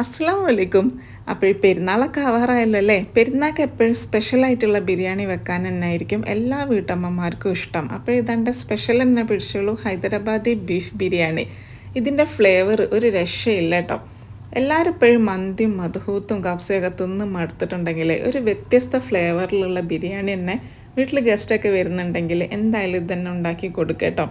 അസ്സാം വലൈക്കും അപ്പോൾ പെരുന്നാളൊക്കെ ആവാറായല്ലോ അല്ലേ? പെരുന്നാൾക്ക് എപ്പോഴും സ്പെഷ്യലായിട്ടുള്ള ബിരിയാണി വെക്കാൻ തന്നെയായിരിക്കും എല്ലാ വീട്ടമ്മമാർക്കും ഇഷ്ടം. അപ്പോൾ ഇതാണ്ട് സ്പെഷ്യൽ തന്നെ പിടിച്ചോളൂ ഹൈദരാബാദി ബീഫ് ബിരിയാണി. ഇതിന്റെ ഫ്ലേവർ ഒരു രക്ഷയില്ല കേട്ടോ. എല്ലാവരും ഇപ്പോഴും മന്തിയും മധുഹൂത്തും കപ്സയൊക്കെ തിന്ന് മടുത്തിട്ടുണ്ടെങ്കിൽ ഒരു വ്യത്യസ്ത ഫ്ലേവറിലുള്ള ബിരിയാണി തന്നെ വീട്ടിൽ ഗസ്റ്റൊക്കെ വരുന്നുണ്ടെങ്കിൽ എന്തായാലും ഇത് തന്നെ ഉണ്ടാക്കി കൊടുക്കുക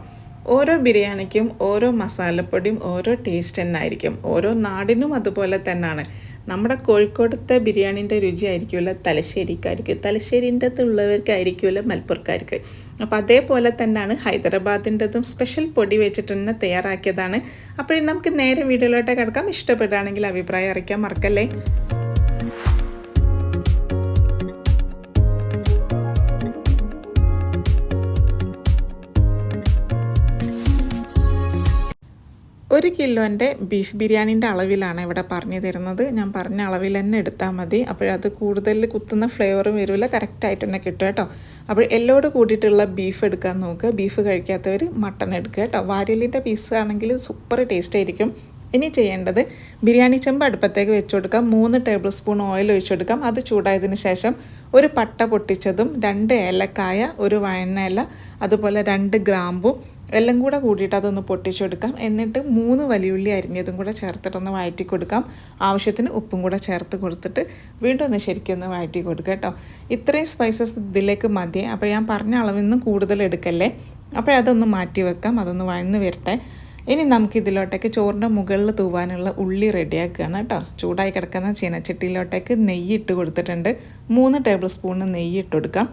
ഓരോ ബിരിയാണിക്കും ഓരോ മസാലപ്പൊടിയും ഓരോ ടേസ്റ്റ് തന്നെ ആയിരിക്കും ഓരോ നാടിനും അതുപോലെ തന്നെയാണ് നമ്മുടെ കോഴിക്കോടത്തെ ബിരിയാണീന്റെ രുചി ആയിരിക്കില്ല തലശ്ശേരിക്കാർക്ക്. തലശ്ശേരിന്റെ ഉള്ളവർക്കായിരിക്കില്ല മലപ്പുറക്കാർക്ക്. അപ്പോൾ അതേപോലെ തന്നെയാണ് ഹൈദരാബാദിന്റെതും സ്പെഷ്യൽ പൊടി വെച്ചിട്ട് തന്നെ തയ്യാറാക്കിയതാണ്. അപ്പോഴും നമുക്ക് നേരെ വീഡിയോയിലോട്ട് കിടക്കാം. ഇഷ്ടപ്പെടുകയാണെങ്കിൽ അഭിപ്രായം അറിയിക്കാൻ മറക്കല്ലേ? ഒരു കിലോന്റെ ബീഫ് ബിരിയാണീന്റെ അളവിലാണ് ഇവിടെ പറഞ്ഞു തരുന്നത്. ഞാൻ പറഞ്ഞ അളവിൽ തന്നെ എടുത്താൽ മതി. അപ്പോഴത് കൂടുതൽ കുത്തുന്ന ഫ്ലേവറും വരില്ല. കറക്റ്റായിട്ട് തന്നെ കിട്ടും കേട്ടോ. അപ്പോൾ എല്ലോട് കൂടിയിട്ടുള്ള ബീഫ് എടുക്കാൻ നോക്കുക ബീഫ് കഴിക്കാത്തവർ മട്ടൺ എടുക്കുക കേട്ടോ. വാരിയലിന്റെ പീസ് ആണെങ്കിൽ സൂപ്പർ ടേസ്റ്റ് ആയിരിക്കും. ഇനി ചെയ്യേണ്ടത് ബിരിയാണി ചെമ്പ് അടുപ്പത്തേക്ക് വെച്ച് കൊടുക്കാം. മൂന്ന് ടേബിൾ സ്പൂൺ ഓയിൽ ഒഴിച്ചു കൊടുക്കാം. അത് ചൂടായതിന് ശേഷം ഒരു പട്ട പൊട്ടിച്ചതും രണ്ട് ഏലക്കായ ഒരു വഴനയില അതുപോലെ രണ്ട് ഗ്രാമ്പും എല്ലാം കൂടെ കൂടിയിട്ട് അതൊന്ന് പൊട്ടിച്ചെടുക്കാം. എന്നിട്ട് മൂന്ന് വലിയുള്ളി അരിഞ്ഞതും കൂടെ ചേർത്തിട്ടൊന്ന് വഴറ്റി കൊടുക്കാം ആവശ്യത്തിന് ഉപ്പും കൂടെ ചേർത്ത് കൊടുത്തിട്ട് വീണ്ടും ഒന്ന് ശരിക്കും ഒന്ന് വഴറ്റി കൊടുക്കുക കേട്ടോ. ഇത്രയും സ്പൈസസ് ഇതിലേക്ക് മതി. അപ്പോൾ ഞാൻ പറഞ്ഞ അളവിൽ കൂടുതൽ എടുക്കല്ലേ? അപ്പോഴതൊന്ന് മാറ്റി വെക്കാം. അതൊന്ന് വഴന്ന് വരട്ടെ. ഇനി നമുക്ക് ഇതിലോട്ടേക്ക് ചോറിന്റെ മുകളിൽ തൂവാനുള്ള ഉള്ളി റെഡിയാക്കുകയാണ് കേട്ടോ. ചൂടായി കിടക്കുന്ന ചീനച്ചട്ടിയിലോട്ടേക്ക് നെയ്യ് ഇട്ട് കൊടുത്തിട്ടുണ്ട്. മൂന്ന് ടേബിൾ സ്പൂണ് നെയ്യ് ഇട്ട് കൊടുക്കാം.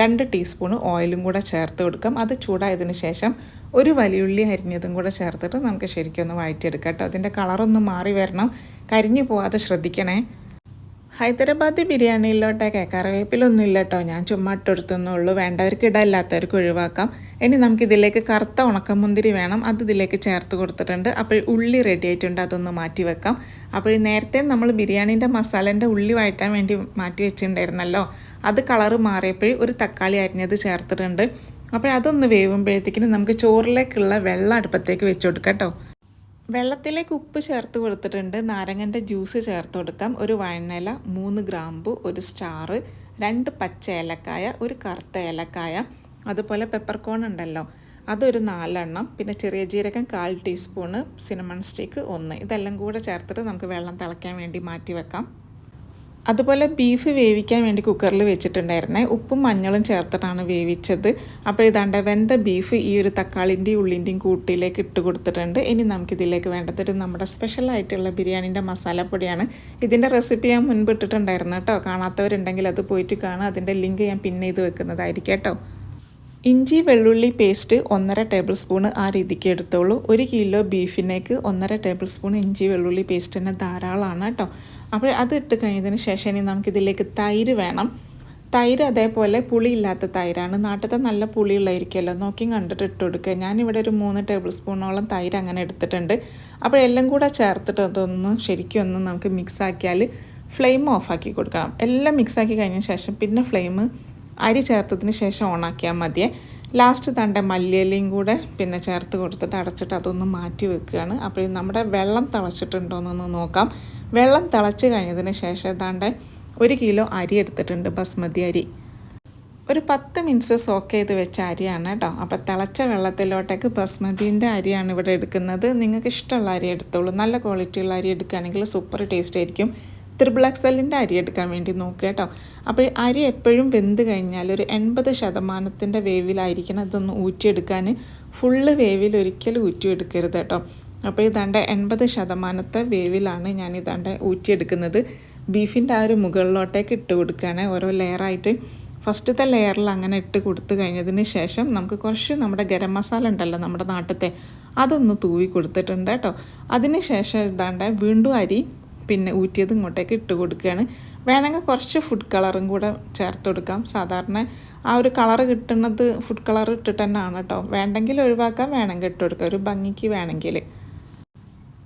രണ്ട് ടീസ്പൂൺ ഓയിലും കൂടെ ചേർത്ത് കൊടുക്കാം. അത് ചൂടായതിന് ശേഷം ഒരു വലിയുള്ളി അരിഞ്ഞതും കൂടെ ചേർത്തിട്ട് നമുക്ക് ശരിക്കും ഒന്ന് വഴറ്റിയെടുക്കാം കേട്ടോ. അതിന്റെ കളറൊന്ന് മാറി വരണം. കരിഞ്ഞു പോവാതെ ശ്രദ്ധിക്കണേ. ഹൈദരാബാദി ബിരിയാണിയിലോട്ടെ കറിവേപ്പിലൊന്നും ഇല്ല കേട്ടോ. ഞാൻ ചുമ്മാ ഇട്ടെടുത്തുന്നുള്ളൂ. വേണ്ടവർക്ക് ഇടമില്ലാത്തവർക്ക് ഒഴിവാക്കാം. ഇനി നമുക്കിതിലേക്ക് കറുത്ത ഉണക്കമുന്തിരി വേണം. അത് ഇതിലേക്ക് ചേർത്ത് കൊടുത്തിട്ടുണ്ട്. അപ്പോൾ ഉള്ളി റെഡി ആയിട്ടുണ്ട്. അതൊന്ന് മാറ്റി വെക്കാം. അപ്പോൾ നേരത്തെ നമ്മൾ ബിരിയാണീന്റെ മസാലേന്റെ ഉള്ളി വഴറ്റാൻ വേണ്ടി മാറ്റി വെച്ചിട്ടുണ്ടായിരുന്നല്ലോ. അത് കളറ് മാറിയപ്പോഴും ഒരു തക്കാളി അരിഞ്ഞത് ചേർത്തിട്ടുണ്ട്. അപ്പോൾ അതൊന്ന് വേവുമ്പോഴത്തേക്കിനും നമുക്ക് ചോറിലേക്കുള്ള വെള്ളം അടുപ്പത്തേക്ക് വെച്ച് കൊടുക്കാം കേട്ടോ. വെള്ളത്തിലേക്ക് ഉപ്പ് ചേർത്ത് കൊടുത്തിട്ടുണ്ട്. നാരങ്ങന്റെ ജ്യൂസ് ചേർത്ത് കൊടുക്കാം. ഒരു വഴനില മൂന്ന് ഗ്രാമ്പു ഒരു സ്റ്റാറ് രണ്ട് പച്ച ഏലക്കായ ഒരു കറുത്ത ഏലക്കായ അതുപോലെ പെപ്പർകോൺ ഉണ്ടല്ലോ. അതൊരു നാലെണ്ണം. പിന്നെ ചെറിയ ജീരകം കാൽ ടീസ്പൂണ് സിനമൺ സ്റ്റിക്ക് ഒന്ന്. ഇതെല്ലാം കൂടെ ചേർത്തിട്ട് നമുക്ക് വെള്ളം തിളയ്ക്കാൻ വേണ്ടി മാറ്റി വെക്കാം. അതുപോലെ ബീഫ് വേവിക്കാൻ വേണ്ടി കുക്കറിൽ വെച്ചിട്ടുണ്ടായിരുന്നേ. ഉപ്പും മഞ്ഞളും ചേർത്തിട്ടാണ് വേവിച്ചത്. അപ്പോൾ ഇതാണ്ട് വെന്ത ബീഫ് ഈ ഒരു തക്കാളിന്റെയും ഉള്ളിന്റെയും കൂട്ടിയിലേക്ക് ഇട്ട് കൊടുത്തിട്ടുണ്ട്. ഇനി നമുക്കിതിലേക്ക് വേണ്ടതൊരു നമ്മുടെ സ്പെഷ്യൽ ആയിട്ടുള്ള ബിരിയാണീന്റെ മസാലപ്പൊടിയാണ്. ഇതിന്റെ റെസിപ്പി ഞാൻ മുൻപ് ഇട്ടിട്ടുണ്ടായിരുന്നു കേട്ടോ. കാണാത്തവരുണ്ടെങ്കിൽ അത് പോയിട്ട് കാണാം അതിന്റെ ലിങ്ക് ഞാൻ പിന്നെ ഇത് വെക്കുന്നതായിരിക്കും കേട്ടോ. ഇഞ്ചി വെള്ളുള്ളി പേസ്റ്റ് ഒന്നര ടേബിൾ സ്പൂൺ ആ രീതിക്ക് എടുത്തോളൂ. ഒരു കിലോ ബീഫിനേക്ക് ഒന്നര ടേബിൾ സ്പൂൺ ഇഞ്ചി വെള്ളുള്ളി പേസ്റ്റ് തന്നെ ധാരാളമാണ് കേട്ടോ. അപ്പോൾ അത് ഇട്ട് കഴിഞ്ഞതിന് ശേഷം ഇനി നമുക്കിതിലേക്ക് തൈര് വേണം. തൈര് അതേപോലെ പുളിയില്ലാത്ത തൈരാണ്. നാട്ടിലത്തെ നല്ല പുളിയുള്ളതായിരിക്കുമല്ലോ. നോക്കി കണ്ടിട്ട് ഇട്ട് കൊടുക്കുക. ഞാനിവിടെ ഒരു മൂന്ന് ടേബിൾ സ്പൂണോളം തൈര് അങ്ങനെ എടുത്തിട്ടുണ്ട്. അപ്പോൾ എല്ലാം കൂടെ ചേർത്തിട്ട് അതൊന്ന് ശരിക്കും ഒന്ന് നമുക്ക് മിക്സ് ആക്കിയാൽ ഫ്ലെയിം ഓഫാക്കി കൊടുക്കണം. എല്ലാം മിക്സാക്കി കഴിഞ്ഞ ശേഷം പിന്നെ ഫ്ലെയിം അരി ചേർത്തതിന് ശേഷം ഓണാക്കിയാൽ മതിയേ. ലാസ്റ്റ് തണ്ട മല്ലിയിലയും കൂടെ പിന്നെ ചേർത്ത് കൊടുത്തിട്ട് അടച്ചിട്ട് അതൊന്ന് മാറ്റി വെക്കുകയാണ്. അപ്പോൾ നമ്മുടെ വെള്ളം തിളച്ചിട്ടുണ്ടോ എന്നൊന്ന് നോക്കാം. വെള്ളം തിളച്ച് കഴിഞ്ഞതിന് ശേഷം ഏതാണ്ട് ഒരു കിലോ അരി എടുത്തിട്ടുണ്ട് ബസ്മതി അരി. ഒരു പത്ത് മിനിറ്റ്സ് സോക്ക് ചെയ്ത് വെച്ച അരിയാണ് കേട്ടോ. അപ്പോൾ തിളച്ച വെള്ളത്തിലോട്ടേക്ക് ബസ്മതിന്റെ അരിയാണ് ഇവിടെ എടുക്കുന്നത്. നിങ്ങൾക്ക് ഇഷ്ടമുള്ള അരി എടുത്തോളൂ. നല്ല ക്വാളിറ്റിയുള്ള അരി എടുക്കുകയാണെങ്കിൽ സൂപ്പർ ടേസ്റ്റ് ആയിരിക്കും. ത്രിബിൾ എക്സലിന്റെ അരി എടുക്കാൻ വേണ്ടി നോക്കുക കേട്ടോ. അപ്പോൾ അരി എപ്പോഴും വെന്ത് കഴിഞ്ഞാൽ ഒരു എൺപത് ശതമാനത്തിന്റെ വേവിലായിരിക്കണം ഇതൊന്ന് ഊറ്റിയെടുക്കാൻ. ഫുള്ള് വേവിൽ ഒരിക്കലും ഊറ്റിയെടുക്കരുത് കേട്ടോ. അപ്പോൾ ഇതാണ്ട് എൺപത് ശതമാനത്തെ വേവിലാണ് ഞാൻ ഇതാണ്ട് ഊറ്റിയെടുക്കുന്നത്. ബീഫിന്റെ ആ ഒരു മുകളിലോട്ടേക്ക് ഇട്ട് കൊടുക്കുകയാണ്. ഓരോ ലെയറായിട്ട് ഫസ്റ്റത്തെ ലെയറിൽ അങ്ങനെ ഇട്ട് കൊടുത്തു കഴിഞ്ഞതിന് ശേഷം നമുക്ക് കുറച്ച് നമ്മുടെ ഗരം മസാല ഉണ്ടല്ലോ നമ്മുടെ നാട്ടിലത്തെ അതൊന്ന് തൂവി കൊടുത്തിട്ടുണ്ട് കേട്ടോ. അതിന് ശേഷം ഇതാണ്ട് വീണ്ടും അരി പിന്നെ ഊറ്റിയത് ഇങ്ങോട്ടേക്ക് ഇട്ട് കൊടുക്കുകയാണ്. വേണമെങ്കിൽ കുറച്ച് ഫുഡ് കളറും കൂടെ ചേർത്ത് കൊടുക്കാം. സാധാരണ ആ ഒരു കളർ കിട്ടുന്നത് ഫുഡ് കളർ ഇട്ടിട്ട് തന്നെയാണ് കേട്ടോ. വേണ്ടെങ്കിൽ ഒഴിവാക്കാം വേണമെങ്കിൽ ഇട്ട് കൊടുക്കാം. ഒരു ഭംഗിക്ക് വേണമെങ്കിൽ.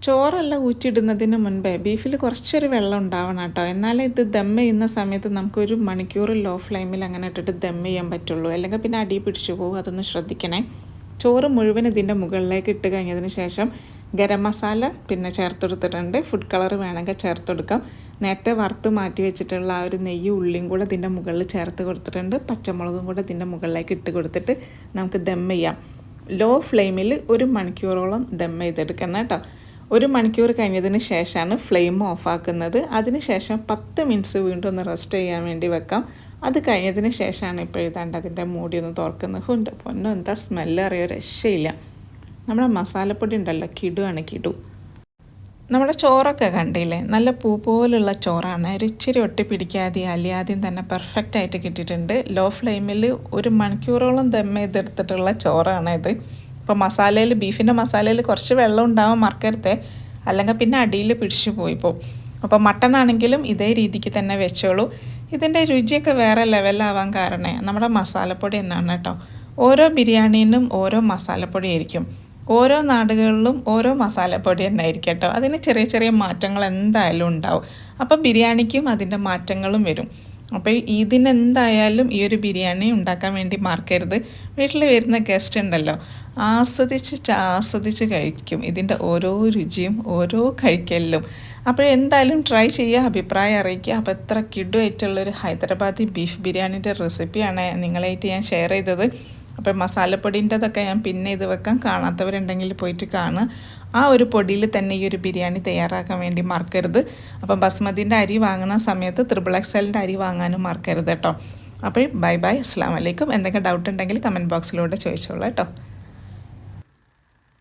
ചോറെല്ലാം ഊറ്റിയിടുന്നതിന് മുൻപേ ബീഫിൽ കുറച്ചൊരു വെള്ളം ഉണ്ടാവണം കേട്ടോ. എന്നാലേ ഇത് ദം ചെയ്യുന്ന സമയത്ത് നമുക്കൊരു മണിക്കൂർ ലോ ഫ്ലെയിമിൽ അങ്ങനെ ഇട്ടിട്ട് ദം ചെയ്യാൻ പറ്റുള്ളൂ. അല്ലെങ്കിൽ പിന്നെ അടി പിടിച്ചു പോകും അതൊന്ന് ശ്രദ്ധിക്കണേ. ചോറ് മുഴുവൻ ഇതിന്റെ മുകളിലേക്ക് ഇട്ട് കഴിഞ്ഞതിന് ശേഷം ഗരം മസാല പിന്നെ ചേർത്തെടുത്തിട്ടുണ്ട്. ഫുഡ് കളർ വേണമെങ്കിൽ ചേർത്തെടുക്കാം. നേരത്തെ വറുത്ത് മാറ്റി വെച്ചിട്ടുള്ള ആ ഒരു നെയ്യ് ഉള്ളിയും കൂടെ ഇതിന്റെ മുകളിൽ ചേർത്ത് കൊടുത്തിട്ടുണ്ട്. പച്ചമുളകും കൂടെ ഇതിന്റെ മുകളിലേക്ക് ഇട്ട് കൊടുത്തിട്ട് നമുക്ക് ദം ചെയ്യാം. ലോ ഫ്ലെയിമിൽ ഒരു മണിക്കൂറോളം ദം ചെയ്തെടുക്കണം കേട്ടോ. ഒരു മണിക്കൂർ കഴിഞ്ഞതിന് ശേഷമാണ് ഫ്ലെയിം ഓഫാക്കുന്നത്. അതിന് ശേഷം പത്ത് മിനിറ്റ്സ് വീണ്ടും ഒന്ന് റെസ്റ്റ് ചെയ്യാൻ വേണ്ടി വെക്കാം. അത് കഴിഞ്ഞതിന് ശേഷമാണ് ഇപ്പോൾ എഴുതാണ്ട് അതിന്റെ മൂടി ഒന്ന് തുറക്കുന്നത്. ഉണ്ട് പൊന്നും എന്താ സ്മെല്ല് അറിയോ? രക്ഷയില്ല. നമ്മുടെ മസാലപ്പൊടി ഉണ്ടല്ലോ കിടുവാണ് കിടു. നമ്മുടെ ചോറൊക്കെ കണ്ടില്ലേ? നല്ല പൂ പോലുള്ള ചോറാണ്. ഒരു ഇച്ചിരി ഒട്ടി പിടിക്കാതെ അലിയാദ്യം തന്നെ പെർഫെക്റ്റ് ആയിട്ട് കിട്ടിയിട്ടുണ്ട്. ലോ ഫ്ലെയിമിൽ ഒരു മണിക്കൂറോളം ദമ്മ ചെയ്തെടുത്തിട്ടുള്ള ചോറാണ് ഇത്. ഇപ്പോൾ മസാലയിൽ ബീഫിന്റെ മസാലയിൽ കുറച്ച് വെള്ളം ഉണ്ടാവാൻ മറക്കരുത്. അല്ലെങ്കിൽ പിന്നെ അടിയിൽ പിടിച്ചു പോകും. അപ്പോൾ മട്ടൺ ആണെങ്കിലും ഇതേ രീതിക്ക് തന്നെ വെച്ചോളൂ. ഇതിന്റെ രുചിയൊക്കെ വേറെ ലെവലാവാൻ കാരണം. നമ്മുടെ മസാലപ്പൊടി തന്നെയാണ് കേട്ടോ. ഓരോ ബിരിയാണീനും ഓരോ മസാലപ്പൊടി ആയിരിക്കും. ഓരോ നാടുകളിലും ഓരോ മസാലപ്പൊടി തന്നെ ആയിരിക്കും കേട്ടോ. അതിന് ചെറിയ ചെറിയ മാറ്റങ്ങൾ എന്തായാലും ഉണ്ടാവും. അപ്പോൾ ബിരിയാണിക്കും അതിന്റെ മാറ്റങ്ങളും വരും. അപ്പോൾ ഇതിനെന്തായാലും ഈ ഒരു ബിരിയാണി ഉണ്ടാക്കാൻ വേണ്ടി മറക്കരുത്. വീട്ടിൽ വരുന്ന ഗസ്റ്റ് ഉണ്ടല്ലോ. ആസ്വദിച്ച് ആസ്വദിച്ച് കഴിക്കും. ഇതിന്റെ ഓരോ രുചിയും ഓരോ കഴിക്കലിലും. അപ്പോഴെന്തായാലും ട്രൈ ചെയ്യുക അഭിപ്രായം അറിയിക്കുക. അപ്പോൾ എത്ര കിഡുമായിട്ടുള്ളൊരു ഹൈദരാബാദി ബീഫ് ബിരിയാണിന്റെ റെസിപ്പിയാണ് നിങ്ങളായിട്ട് ഞാൻ ഷെയർ ചെയ്തത്. അപ്പോൾ മസാലപ്പൊടിന്റെതൊക്കെ ഞാൻ പിന്നെ ഇത് വെക്കാൻ കാണാത്തവരുണ്ടെങ്കിൽ പോയിട്ട് കാണുക. ആ ഒരു പൊടിയിൽ തന്നെ ഈ ഒരു ബിരിയാണി തയ്യാറാക്കാൻ വേണ്ടി മറക്കരുത്. അപ്പം ബസ്മതിന്റെ അരി വാങ്ങുന്ന സമയത്ത് ത്രിബിൾ എക്സലിന്റെ അരി വാങ്ങാനും മറക്കരുത് കേട്ടോ. അപ്പോൾ ബൈ ബൈ അസ്സാം വലൈക്കും എന്തെങ്കിലും ഡൗട്ട് ഉണ്ടെങ്കിൽ കമന്റ് ബോക്സിലൂടെ ചോദിച്ചോളൂ കേട്ടോ.